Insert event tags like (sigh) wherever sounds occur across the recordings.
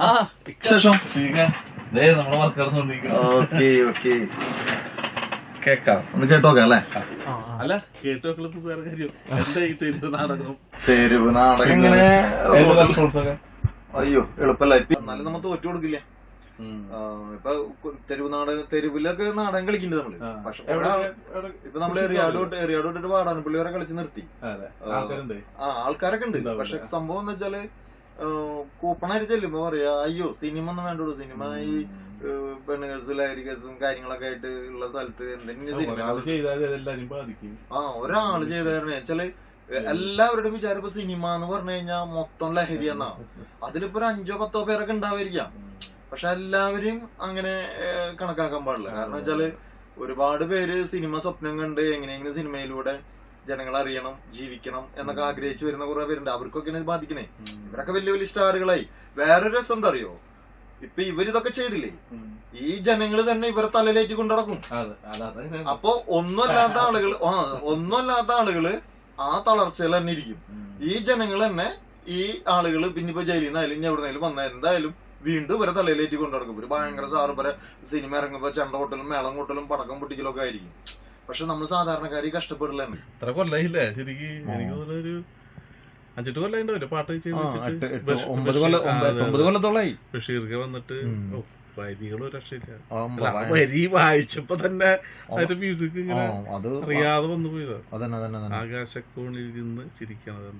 ആ ശേഷം ദേ നമ്മളെ വർക്ക് നടന്നുകൊണ്ടിരിക്കുന്നു ഓക്കെ ഓക്കെ. കേക്കാം. ഒന്ന് കേട്ടോക്കാം അല്ലേ? അല്ല വേറെ കാര്യം. എന്താ ഈ തെരുവ് നാടകം? തെരുവ് നാടകം ഇങ്ങനെ ഒക്കെ? അയ്യോ എളുപ്പല്ല എന്നാലും നമ്മൾ തോറ്റു കൊടുക്കില്ല? ഇപ്പൊ തെരുവ് നാടക തെരുവിലൊക്കെ നാടകം കളിക്കുന്നുണ്ട് നമ്മൾ? പക്ഷെ ഇപ്പൊ നമ്മൾ എറിയാടോട്ട് എറിയാടോട്ടിട്ട് പാടാണ് വരെ കളിച്ച് നിർത്തി. ആ. ആൾക്കാരൊക്കെ ഉണ്ട്. പക്ഷെ സംഭവം എന്ന് വെച്ചാൽ കൂപ്പണായിട്ട് ചെല്ലുമ്പോ പറയാ അയ്യോ സിനിമ ഒന്നും വേണ്ടുള്ളൂ സിനിമ ഈ പെണ്ണ് കേസും ലഹരി കേസും കാര്യങ്ങളൊക്കെ ആയിട്ട് ഉള്ള സ്ഥലത്ത് എന്തെങ്കിലും സിനിമ ആ ഒരാൾ ചെയ്തായിരുന്നു വെച്ചാൽ എല്ലാവരുടെയും വിചാരം ഇപ്പൊ സിനിമ എന്ന് പറഞ്ഞു കഴിഞ്ഞാൽ മൊത്തം ലഹരി എന്നാ. അതിലിപ്പോ ഒരു അഞ്ചോ പത്തോ പേരൊക്കെ ഉണ്ടാവായിരിക്കാം. പക്ഷെ എല്ലാവരും അങ്ങനെ കണക്കാക്കാൻ പാടില്ല. കാരണം വെച്ചാൽ ഒരുപാട് പേര് സിനിമ സ്വപ്നം കണ്ട് എങ്ങനെയെങ്കിലും സിനിമയിലൂടെ ജനങ്ങൾ അറിയണം ജീവിക്കണം എന്നൊക്കെ ആഗ്രഹിച്ചു വരുന്ന കുറെ പേരുണ്ട്. അവർക്കൊക്കെ ബാധിക്കണേ. ഇവരൊക്കെ വലിയ വലിയ സ്റ്റാറുകളായി. വേറൊരു രസം എന്താ അറിയോ? ഇപ്പൊ ഇവരിതൊക്കെ ചെയ്തില്ലേ? ഈ ജനങ്ങൾ തന്നെ ഇവരെ തലയിലേറ്റ് കൊണ്ടു നടക്കും അപ്പൊ ഒന്നുമല്ലാത്ത ആളുകൾ ഒന്നുമല്ലാത്ത ആളുകൾ ആ തളർച്ചയിൽ തന്നെ ഇരിക്കും. ഈ ജനങ്ങൾ തന്നെ ഈ ആളുകൾ പിന്നെ ഇപ്പൊ ജയിലിൽ നിന്നായാലും ഇനി എവിടെന്നായാലും വന്ന എന്തായാലും വീണ്ടും ഇവരെ തലയിലേറ്റ് കൊണ്ടു നടക്കും ഒരു ഭയങ്കര സാറ് ഇവരെ സിനിമ ഇറങ്ങുമ്പോ ചെണ്ട കൊട്ടലും മേളം കൊട്ടലും പടക്കം പൊട്ടിക്കലും ഒക്കെ ആയിരിക്കും. പക്ഷെ നമ്മൾ സാധാരണക്കാരി കഷ്ടപ്പെടില്ല തന്നെ ഇത്ര കൊല്ലായില്ലേ? ശരിക്ക് എനിക്ക് തോന്നുന്നു ഒരു അഞ്ചെട്ട് കൊല്ലം ഉണ്ടാവില്ല പാട്ട് ചെയ്ത് ഒമ്പത് കൊല്ലം ഒമ്പത് അതെ. കൊല്ലത്തോളായി. ബഷീർക്ക് വന്നിട്ട് വരികളും രക്ഷയില്ല. വരി വായിച്ചപ്പോ തന്നെ അതിന്റെ മ്യൂസിക് ഇങ്ങനെ അത് അറിയാതെ വന്നു പോയതാ. ആകാശക്കോണിൽ നിന്ന് ചിരിക്കണത്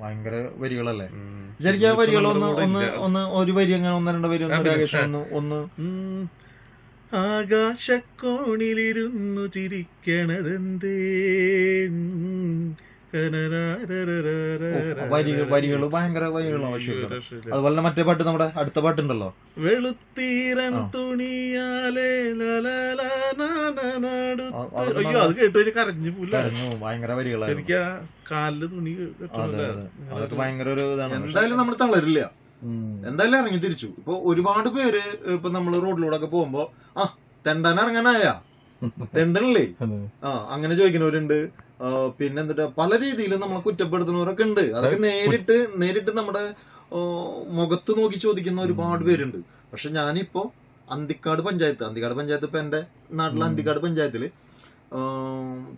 ഭയങ്കര വരികളല്ലേ. ശരിക്കും ആ വരികൾ ഒന്ന് ഒന്ന് ഒരു വരി അങ്ങനെ ഒന്ന് രണ്ട് വരി ഒന്ന്. ഒന്ന് ആകാശക്കോണിലിരുന്നു ചിരിക്കണതെന്തേ. വരികൾ വരികൾ ഭയങ്കര വരികളാണ് ആവശ്യമുണ്ട്. അതുപോലെ തന്നെ മറ്റേ പാട്ട് നമ്മുടെ അടുത്ത പാട്ടുണ്ടല്ലോ. വെളുത്തീരൻ. തുണിയാലേ അയ്യോ അത് കേട്ട് കരഞ്ഞു കരഞ്ഞു ഭയങ്കര വരികളായിരുന്നു. ശരിക്കും കാലിൽ തുണി? അതൊക്കെ ഭയങ്കര ഒരു ഇതാണ്. എന്തായാലും നമ്മൾ തളരില്ല. എന്തായാലും ഇറങ്ങി തിരിച്ചു. ഇപ്പൊ ഒരുപാട് പേര് ഇപ്പൊ നമ്മൾ റോഡിലൂടെ ഒക്കെ പോകുമ്പോ ആ തെണ്ടാൻ ഇറങ്ങാനായ. (laughs) തെണ്ടനല്ലേ ആ അങ്ങനെ ചോദിക്കുന്നവരുണ്ട്. പിന്നെ എന്നിട്ട് പല രീതിയിലും നമ്മളെ കുറ്റപ്പെടുത്തുന്നവരൊക്കെ ഉണ്ട്. അതൊക്കെ നേരിട്ട് നേരിട്ട് നമ്മുടെ മുഖത്ത് നോക്കി ചോദിക്കുന്ന ഒരുപാട് പേരുണ്ട്. പക്ഷെ ഞാനിപ്പോ അന്തിക്കാട് പഞ്ചായത്ത് അന്തിക്കാട് പഞ്ചായത്ത് ഇപ്പൊ എന്റെ നാട്ടിലെ അന്തിക്കാട് പഞ്ചായത്തിൽ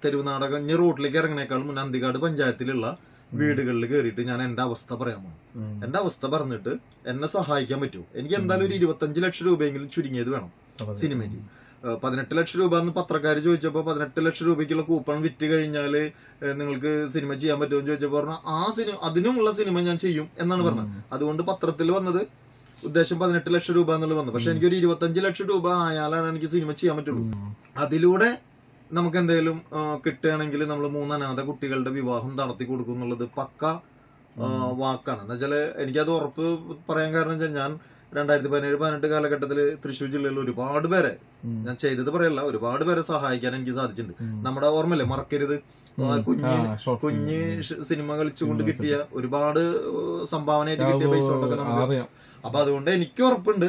തെരുവ് നാടകം ഇനി റോഡിലേക്ക് ഇറങ്ങണേക്കാളും മുന്നേ അന്തിക്കാട് പഞ്ചായത്തിലുള്ള വീടുകളിൽ കയറിയിട്ട് ഞാൻ എന്റെ അവസ്ഥ പറയാൻ പോകും എന്റെ അവസ്ഥ പറഞ്ഞിട്ട് എന്നെ സഹായിക്കാൻ പറ്റുമോ? എനിക്ക് എന്തായാലും ഒരു ഇരുപത്തഞ്ച് ലക്ഷം രൂപയെങ്കിലും ചുരുങ്ങിയത് വേണം സിനിമയിൽ സിനിമയ്ക്ക് പതിനെട്ട് ലക്ഷം രൂപ എന്ന് പത്രക്കാർ ചോദിച്ചപ്പോൾ പതിനെട്ട് ലക്ഷം രൂപയ്ക്കുള്ള കൂപ്പൺ വിറ്റ് കഴിഞ്ഞാൽ നിങ്ങൾക്ക് സിനിമ ചെയ്യാൻ പറ്റുമെന്ന് ചോദിച്ചപ്പോൾ പറഞ്ഞു ആ സിനിമ അതിനുമുള്ള സിനിമ ഞാൻ ചെയ്യും എന്നാണ് പറഞ്ഞത്. അതുകൊണ്ട് പത്രത്തിൽ വന്നത് ഉദ്ദേശം പതിനെട്ട് ലക്ഷം രൂപ എന്നുള്ളത് വന്നു. പക്ഷെ. എനിക്കൊരു ഇരുപത്തഞ്ച് ലക്ഷം രൂപ ആയാലാണ് എനിക്ക് സിനിമ ചെയ്യാൻ പറ്റുള്ളൂ. അതിലൂടെ നമുക്ക് എന്തെങ്കിലും കിട്ടുകയാണെങ്കിൽ നമ്മൾ മൂന്ന് അനാഥ കുട്ടികളുടെ വിവാഹം നടത്തി കൊടുക്കും എന്നുള്ളത് പക്ക വാക്കാണ്. എന്നുവെച്ചാൽ എനിക്കത് ഉറപ്പ് പറയാൻ കാരണം വെച്ചാൽ ഞാൻ രണ്ടായിരത്തി പതിനേഴ് പതിനെട്ട് കാലഘട്ടത്തിൽ തൃശ്ശൂർ ജില്ലയിൽ ഒരുപാട് പേരെ. ഞാൻ ചെയ്തത് പറയല്ല ഒരുപാട് പേരെ സഹായിക്കാൻ എനിക്ക് സാധിച്ചിട്ടുണ്ട്. നമ്മുടെ ഓർമ്മല്ലേ മറക്കരുത്. കുഞ്ഞ് കുഞ്ഞ് സിനിമ കളിച്ചുകൊണ്ട് കിട്ടിയ ഒരുപാട് സംഭാവനയായിട്ട് കിട്ടിയ പൈസ കൊണ്ടൊക്കെ നമുക്ക് അപ്പൊ അതുകൊണ്ട് എനിക്ക് ഉറപ്പുണ്ട്.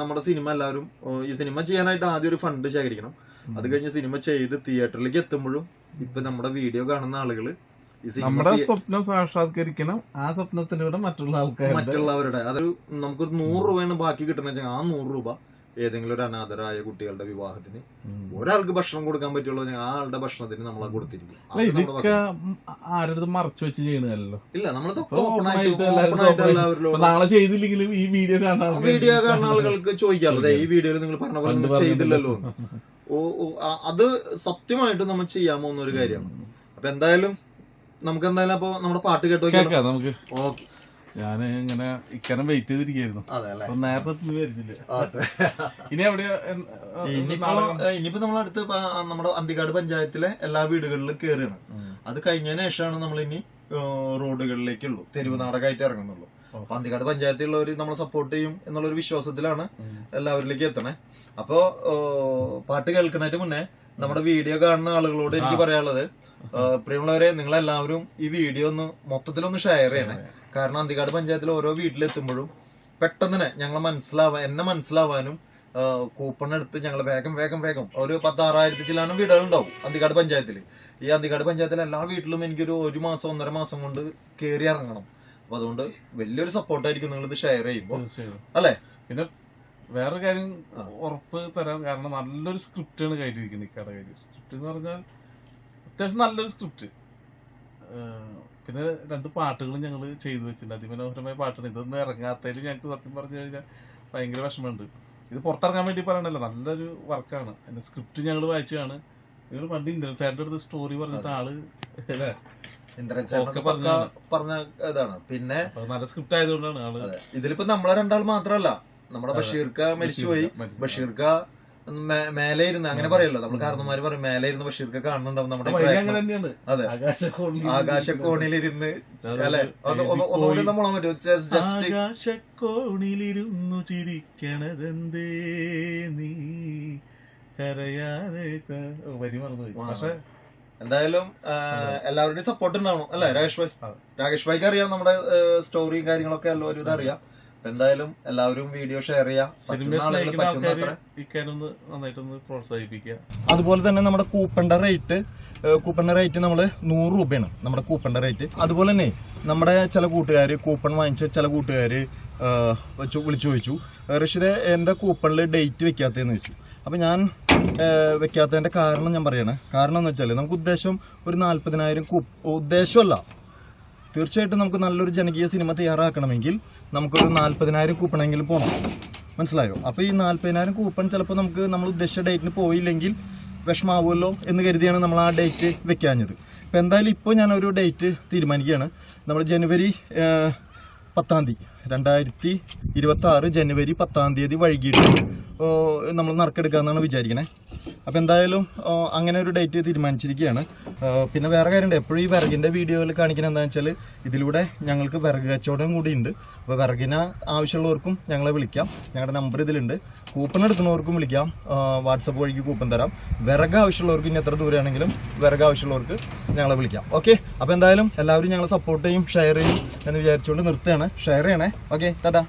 നമ്മുടെ സിനിമ എല്ലാവരും ഈ സിനിമ ചെയ്യാനായിട്ട് ആദ്യം ഒരു ഫണ്ട് ശേഖരിക്കണം. അത് കഴിഞ്ഞ് സിനിമ ചെയ്ത് തിയേറ്ററിലേക്ക് എത്തുമ്പോഴും ഇപ്പൊ നമ്മുടെ വീഡിയോ കാണുന്ന ആളുകൾ നമ്മുടെ സ്വപ്നം സാക്ഷാത്കരിക്കണം. ആ സ്വപ്നത്തിലൂടെ മറ്റുള്ള ആൾക്കാർ മറ്റുള്ളവരുടെ. അതൊരു നമുക്കൊരു നൂറ് രൂപയാണ് ബാക്കി വെച്ചാൽ ആ നൂറ് രൂപ ഏതെങ്കിലും ഒരു അനാഥരായ കുട്ടികളുടെ വിവാഹത്തിന് ഒരാൾക്ക് ഭക്ഷണം കൊടുക്കാൻ പറ്റുള്ള ആ ആളുടെ ഭക്ഷണത്തിന് നമ്മൾ കൊടുത്തിരിക്കും. ആരുടെ മറച്ചു വെച്ച് ഇല്ല നമ്മളത് നാളെ ചെയ്തില്ലെങ്കിലും ഈ വീഡിയോ കാണാൻ വീഡിയോ കാണുന്ന ആളുകൾക്ക് ചോദിക്കാറുണ്ട് ഈ വീഡിയോയിൽ നിങ്ങൾ പറഞ്ഞ പോലെ നിങ്ങൾ ചെയ്തില്ലല്ലോ അത് സത്യമായിട്ട് നമ്മൾ ഒരു കാര്യമാണ്. അപ്പൊ എന്തായാലും നമുക്ക് എന്തായാലും അപ്പൊ നമ്മുടെ പാട്ട് കേട്ടോ നമുക്ക്. ഓക്കെ. ഞാൻ ഇങ്ങനെ ഇക്കരം വെയിറ്റ് ചെയ്തിരിക്കുന്നു അപ്പൊ നേരത്തെ വരുന്നില്ല ഇനി എവിടെയാ ഇനിയിപ്പോ നമ്മൾ അടുത്ത് നമ്മുടെ അന്തിക്കാട് പഞ്ചായത്തിലെ എല്ലാ വീടുകളിലും കേറുകയാണ്. അത് കഴിഞ്ഞതിന് ശേഷമാണ് നമ്മൾ ഇനി റോഡുകളിലേക്കുള്ളൂ. തെരുവ് നാടകമായിട്ട് ഇറങ്ങുന്നുള്ളൂ. അപ്പൊ അന്തിക്കാട് പഞ്ചായത്തിലുള്ളവർ നമ്മളെ സപ്പോർട്ട് ചെയ്യും എന്നുള്ളൊരു വിശ്വാസത്തിലാണ് എല്ലാവരിലേക്കും എല്ലാവരിലേക്ക് എത്തണേ. അപ്പോ പാട്ട് കേൾക്കുന്നതിന് മുന്നേ നമ്മുടെ വീഡിയോ കാണുന്ന ആളുകളോട് എനിക്ക് പറയാനുള്ളത് പ്രിയമുള്ളവരെ നിങ്ങൾ എല്ലാവരും ഈ വീഡിയോ ഒന്ന് മൊത്തത്തിലൊന്ന് ഷെയർ ചെയ്യണേ. കാരണം അന്തികാട് പഞ്ചായത്തിൽ ഓരോ വീട്ടിലെത്തുമ്പോഴും പെട്ടെന്ന് തന്നെ ഞങ്ങളെ മനസ്സിലാവാൻ എന്നെ മനസ്സിലാവാനും കൂപ്പൺ എടുത്ത് ഞങ്ങൾ വേഗം വേഗം വേഗം ഒരു പത്താറായിരത്തി ചില്ലാനും വീടുകൾ ഉണ്ടാവും അന്തിക്കാട് പഞ്ചായത്തിൽ ഈ അന്തിക്കാട് പഞ്ചായത്തിലെ എല്ലാ വീട്ടിലും എനിക്കൊരു ഒരു മാസം ഒന്നര മാസം കൊണ്ട് കയറി ഇറങ്ങണം. അപ്പൊ അതുകൊണ്ട് വലിയൊരു സപ്പോർട്ടായിരിക്കും നിങ്ങൾ ഇത് ഷെയർ ചെയ്യുമ്പോൾ അല്ലേ? പിന്നെ വേറൊരു കാര്യം. ഉറപ്പ് തരാൻ കാരണം നല്ലൊരു സ്ക്രിപ്റ്റാണ് കയ്യിലിരിക്കുന്നത് ഇക്കയുടെ കയ്യിൽ സ്ക്രിപ്റ്റ് എന്ന് പറഞ്ഞാൽ അത്യാവശ്യം നല്ലൊരു സ്ക്രിപ്റ്റ് പിന്നെ രണ്ട് പാട്ടുകളും ഞങ്ങൾ ചെയ്തു വെച്ചിട്ടുണ്ട്. അതിമനോഹരമായ പാട്ടാണ്. ഇതൊന്നും ഇറങ്ങാത്തതിൽ ഞങ്ങൾക്ക് സത്യം പറഞ്ഞു കഴിഞ്ഞാൽ ഭയങ്കര വിഷമമുണ്ട്. ഇത് പുറത്തിറങ്ങാൻ വേണ്ടി പറയണല്ലോ. നല്ലൊരു വർക്കാണ് അതിന്റെ സ്ക്രിപ്റ്റ് ഞങ്ങൾ വായിച്ചതാണ്. നിങ്ങൾ പണ്ട് ഇന്ദ്രൻ സാറിന്റെ അടുത്ത് സ്റ്റോറി പറഞ്ഞിട്ട് ആൾ അല്ലേ? ഇന്ദ്രൻ. പറഞ്ഞ ഇതാണ്. പിന്നെ നല്ല സ്ക്രിപ്റ്റ് ആയതുകൊണ്ടാണ് ആൾ. ഇതിലിപ്പോ നമ്മളെ രണ്ടാൾ മാത്രല്ല. നമ്മുടെ. ബഷീർക്ക മരിച്ചുപോയി. മരിച്ചു. ബഷീർക്ക മേലെ ഇരുന്ന് അങ്ങനെ പറയല്ലോ. നമ്മൾ കാരണന്മാര് പറയും മേലെ ഇരുന്ന് ബഷീർക്ക കാണുന്നുണ്ടാവും നമ്മുടെ അതെ. ആകാശക്കോണിലിരുന്ന് അല്ലെ? ഒന്നുകൂടി പോയി. നമ്മളെ പറ്റും ജസ്റ്റ് ആകാശക്കോണിലിരുന്നു ചിരിക്കണതെന്തേ നീ? കരയാതെ ക- ഓ, വരി മറന്നുപോയി. പക്ഷെ എന്തായാലും എല്ലാവരുടെയും സപ്പോർട്ട് ഉണ്ടാവണം അല്ലെ രാകേഷ് ഭായ്. രാകേഷ് ഭായിക്ക് അറിയാം നമ്മുടെ സ്റ്റോറിയും കാര്യങ്ങളൊക്കെ എല്ലാവരും ഇതറിയാം അറിയാം. എന്തായാലും എല്ലാവരും വീഡിയോ ഷെയർ ചെയ്യാം. സിനിമ പറ്റുന്ന ആളുകൾ സ്നേഹിക്കുന്ന പറ്റുന്ന ആൾക്കാര് അത്ര. പ്രോത്സാഹിപ്പിക്കുക. അതുപോലെ തന്നെ നമ്മുടെ കൂപ്പണ്ട റേറ്റ് കൂപ്പണിന്റെ റേറ്റ് നമ്മൾ നൂറ് രൂപയാണ് നമ്മുടെ കൂപ്പണ്ട റേറ്റ്. അതുപോലെ തന്നെ നമ്മുടെ ചില കൂട്ടുകാർ കൂപ്പൺ വാങ്ങിച്ച ചില കൂട്ടുകാർ വിളിച്ചു ചോദിച്ചു ഋഷിതെ എന്റെ കൂപ്പണിൽ ഡേറ്റ് വെക്കാത്തതെന്ന് ചോദിച്ചു. അപ്പോൾ ഞാൻ വെക്കാത്തതിന്റെ കാരണം ഞാൻ പറയണേ. കാരണം എന്ന് വെച്ചാൽ നമുക്ക് ഉദ്ദേശം ഒരു നാൽപ്പതിനായിരം കൂ ഉദ്ദേശമല്ല. തീർച്ചയായിട്ടും നമുക്ക് നല്ലൊരു ജനകീയ സിനിമ തയ്യാറാക്കണമെങ്കിൽ നമുക്കൊരു നാൽപ്പതിനായിരം കൂപ്പണെങ്കിലും പോകണം മനസ്സിലായോ? അപ്പോൾ ഈ നാൽപ്പതിനായിരം കൂപ്പൺ ചിലപ്പോൾ നമുക്ക് നമ്മൾ ഉദ്ദേശിച്ച ഡേറ്റിന് പോയില്ലെങ്കിൽ വിഷമാവുമല്ലോ എന്ന് കരുതിയാണ് നമ്മൾ ആ ഡേറ്റ് വെക്കാഞ്ഞത്. അപ്പോൾ എന്തായാലും ഇപ്പോൾ ഞാൻ ഒരു ഡേറ്റ് തീരുമാനിക്കുകയാണ്. നമ്മൾ ജനുവരി പത്താം തീയതി രണ്ടായിരത്തി ഇരുപത്തി ജനുവരി പത്താം തീയതി വൈകിട്ട് നമ്മൾ നറുക്കെടുക്കാമെന്നാണ് വിചാരിക്കണേ. അപ്പോൾ എന്തായാലും അങ്ങനെ ഒരു ഡേറ്റ് തീരുമാനിച്ചിരിക്കുകയാണ്. പിന്നെ വേറെ കാര്യമുണ്ട്. എപ്പോഴും ഈ വിറകിന്റെ വീഡിയോയിൽ കാണിക്കുന്നത് എന്താണെന്ന് വെച്ചാൽ ഇതിലൂടെ ഞങ്ങൾക്ക് വിറക് കച്ചവടം കൂടിയുണ്ട്. അപ്പോൾ വിറകിന് ആവശ്യമുള്ളവർക്കും ഞങ്ങളെ വിളിക്കാം. ഞങ്ങളുടെ നമ്പർ ഇതിലുണ്ട്. കൂപ്പൺ എടുക്കുന്നവർക്കും വിളിക്കാം. വാട്സപ്പ് വഴിക്ക് കൂപ്പൺ തരാം. വിറക് ആവശ്യമുള്ളവർക്ക് ഇനി എത്ര ദൂരെയാണെങ്കിലും വിറക് ആവശ്യമുള്ളവർക്ക് ഞങ്ങളെ വിളിക്കാം. ഓക്കെ അപ്പോൾ എന്തായാലും എല്ലാവരും ഞങ്ങളെ സപ്പോർട്ട് ചെയ്യും ഷെയർ ചെയ്യും എന്ന് വിചാരിച്ചുകൊണ്ട് നിർത്തുകയാണ്. ഷെയർ ചെയ്യണേ. ഓക്കെ ടാറ്റാ